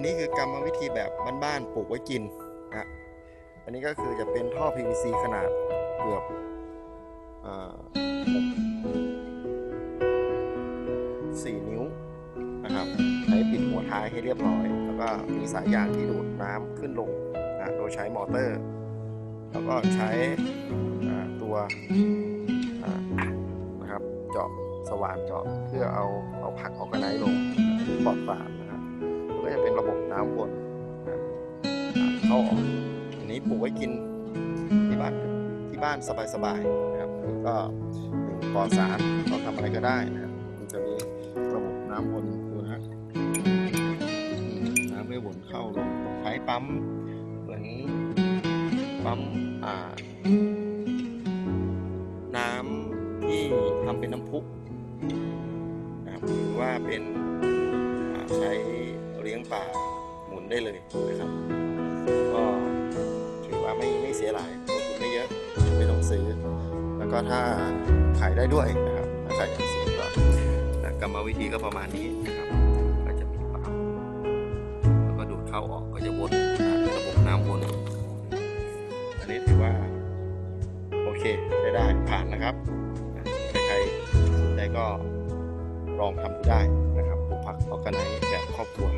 นนี้คือกรรมวิธีแบบบ้านๆปลูกไว้กินนะอันนี้ก็คือจะเป็นท่อ PVC ขนาดเกือบสี่นิ้วนะครับใช้ปิดหัวท้ายให้เรียบร้อย แล้วก็มีสายยางที่ดูดน้ำขึ้นลงนะโดยใช้มอเตอร์ แล้วก็ใช้ตัวนะครับเจาะสว่านเจาะเพื่อเอาเอาผักออกกระไนลงปลอดสารนะ เป็นระบบน้ำวนเข้าออกอันนี้ปลูกไว้กินที่บ้านที่บ้านสบายๆนะครับก็หนึ่งปลอดสารเราทำอะไรก็ได้นะครับมันจะมีระบบน้ำวนดูนะฮะน้ำไม่วนเข้าลงใช้ปั๊มเหมือนปั๊มอ่า น้ำที่ทำเป็นน้ำพุนะครับหรือว่าเป็นใช้เลี้ยงปลา หมุนได้เลยนะครับ ก็ถือว่าไม่ไม่เสียหลายลงทุนไม่เยอะไม่ต้องซื้อ แล้วก็ถ้าขายได้ด้วยนะครับถ้าขายอยากซื้อก็กรรมวิธีก็ประมาณนี้นะครับ ก็จะมีปั๊มแล้วก็ดูดเข้าออกก็จะวนระบบน้ำวน อันนี้ถือว่า โอเคใช้ได้ผ่านนะครับใครสนใจก็ลองทำดูได้นะครับปลูกผักออร์แกไนซ์แบบครอบครัว